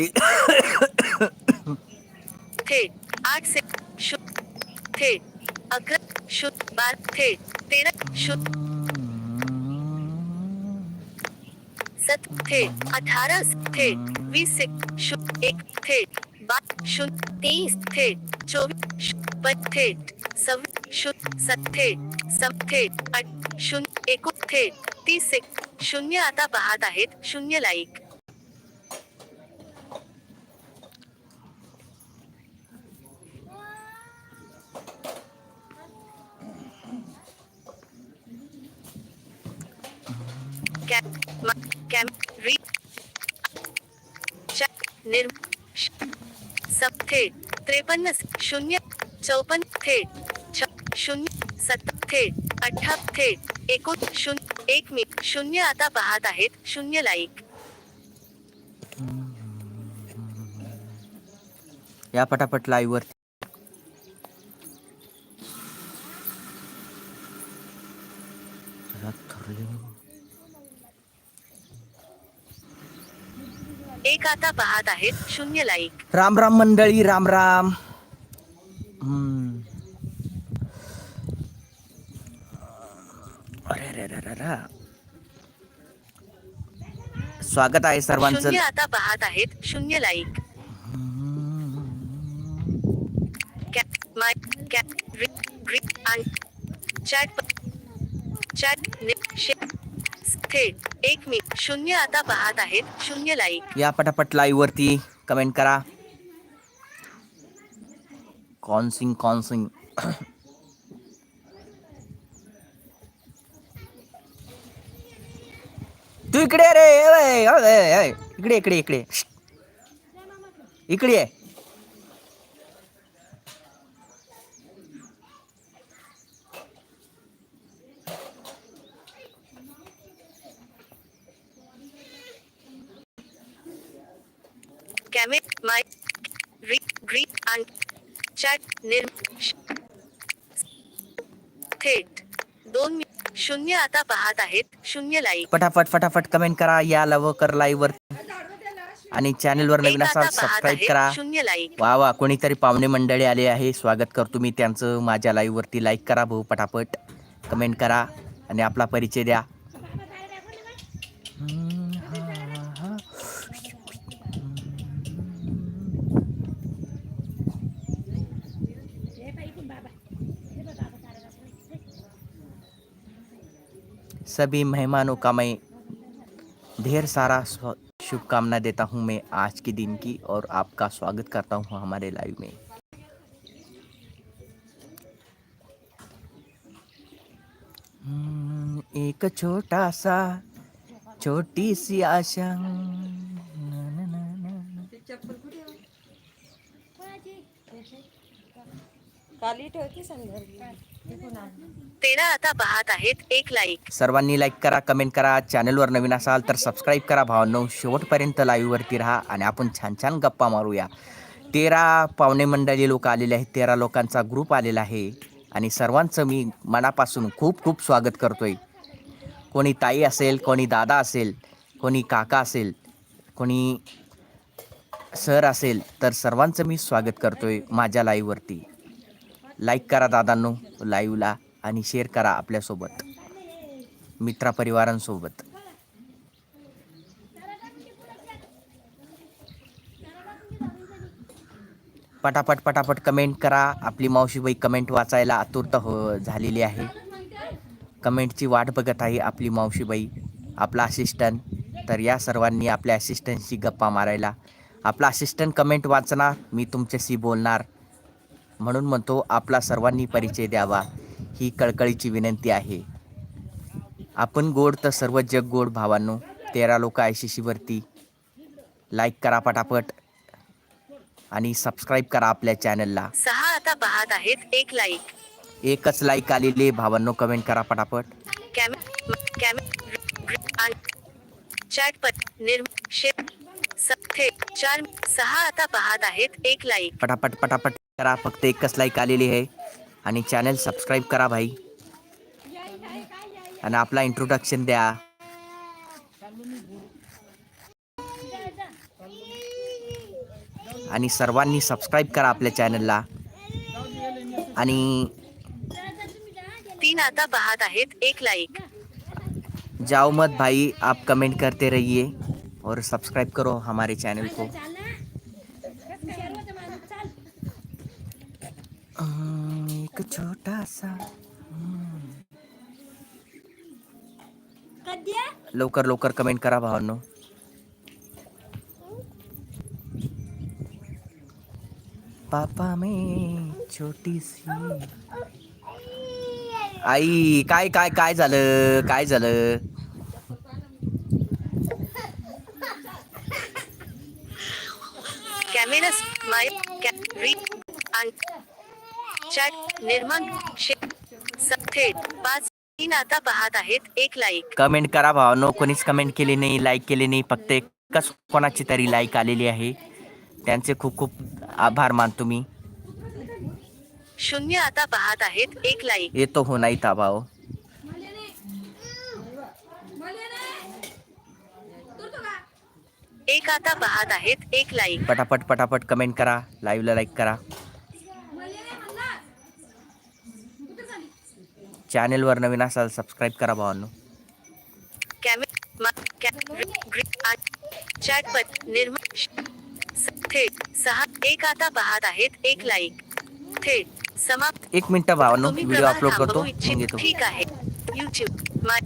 लाईव्हवरती थेट आठ से शून्य थेट अकरा शून्य बारा थेट तेरा शून्य सत थेट अठारह थेट वीस से शून्य एक थेट बार शून्य तेईस थेट चोवीस शून्य प- थेट सव्वीस शून्य सत थेट सम थेट आठ शून्य एकूण थेट तीस से शून्य आता पाहत आहेत। शून्य लाईक थेट त्रेपन्न शून्य चौपन्न थेट छ- शून्य सत्तर थेट अठ्ठा थेट एकोण शून्य एक मी शून्य आता पाहत आहेत शून्य लाईक या पटापट लाईव्हवरती आता पाहत आहेत शून्य लाईक राम राम मंडळी राम राम. अरे अरे अरे. स्वागत आहे सर्वांचं. शून्य आता पाहत आहेत शून्य लाईक कॅप माय कॅप आणि चॅट चॅट थेट एक शून्य आता पाहत आहेत. शून्य या पटापट लाईव्ह वरती कमेंट करा. कॉन्सिंग कॉन्सिंग तू इकडे रे. इकडे इकडे इकडे. श्श्ट. इकडे माय री री आणि चॅट निर् श- थेट. दोन शून्य आता पाहत आहेत. शून्य लाईक. फटाफट फटाफट कमेंट करा. या लवकर लाईव्ह वर. आणि चॅनल वर नवीन असाल सबस्क्राईब करा. शून्य लाईक. वा वा. कोणीतरी पाहुणे मंडळी आले आहे. स्वागत करतो मी त्यांचं. माझ्या लाईव्ह वरती लाईक करा भाऊ पटापट कमेंट करा आणि आपला परिचय द्या. सभी मेहमानों का मैं ढेर सारा शुभकामना देता हूँ मैं आज के दिन की और आपका स्वागत करता हूँ हमारे लाइव में। हम्म, एक छोटा सा छोटी सी आशा। ना. खाली संदर्भ तेरा आता पाहत आहेत एक लाईक सर्वांनी लाईक करा कमेंट करा चॅनलवर नवीन असाल तर सबस्क्राईब करा. भावांनो शेवटपर्यंत लाईव्हवरती राहा आणि आपण छान छान गप्पा मारूया. तेरा पावणे मंडळी लोक आलेले आहेत. तेरा लोकांचा ग्रुप आलेला आहे. आणि सर्वांचं मी मनापासून खूप खूप स्वागत करतोय. कोणी ताई असेल कोणी दादा असेल कोणी काका असेल कोणी सर असेल तर सर्वांचं मी स्वागत करतोय माझ्या लाईव्हवरती लाईक करा दादांनो लाईव्हला आणि शेअर करा आपल्यासोबत मित्रापरिवारांसोबत. पटापट पटापट कमेंट करा. आपली मावशीबाई कमेंट वाचायला आतुरता हो झालेली आहे. कमेंटची वाट बघत आहे आपली मावशीबाई आपला असिस्टंट तर या सर्वांनी आपल्या असिस्टंटशी गप्पा मारायला. आपला असिस्टंट कमेंट वाचणार मी तुमच्याशी बोलणार. म्हणून म्हणतो आपला सर्वांनी परिचय द्यावा. ही कळकळीची विनंती आहे. आपण गोड तर सर्व जग गोड भावांनो. तेरा लोक आयशीशीवरती लाईक करा पटापट. आणि सबस्क्राईब करा आपल्या चॅनलला सहा आता पाहत आहेत एक लाईक एकच लाईक आलेले भावांनो. कमेंट करा पटापट. चॅट निर्म चार सहा आता पाहत आहेत एक लाईक पटापट पटापट करा फक्त एकच लाईक आलेली आहे. आणि चॅनल सबस्क्राईब करा भाई. आणि आपला इंट्रोडक्शन द्या. आणि सर्वांनी सबस्क्राईब करा आपल्या चॅनलला आणि तीन आता पाहत आहेत एक लाईक जाओ मत भाई आप कमेंट करते रहिए. और सब्सक्राइब करो हमारे चैनल को। एक छोटा सा लवकर लवकर कमेंट करा भावांनो। पापा में छोटी सी। आई काय काय काय झालं काय झालं? कॅमेरा माय री चॅट निर्माण शे- स- थेट पाच तीन आता पाहत आहेत एक लाईक कमेंट करा भावांनो कोणीच कमेंट केली नाही लाईक केली नाही. फक्त एकच कोणाची तरी लाईक आलेली आहे. त्यांचे खूप खूप आभार मानतो मी. शून्य आता पाहत आहेत एक लाईक येतो हो नाही ता एक आता पाहत आहेत एक लाईक पटापट पटापट कमेंट करा लाईव्हला लाईक करा. चॅनेलवर नवीन असाल सबस्क्राईब करा भावांनो. थेट सहा एक आता पाहत आहेत एक लाईक थेट समाप्त. एक मिनिट भावांनो व्हिडिओ अपलोड करतो ठीक आहे. युट्यूब माय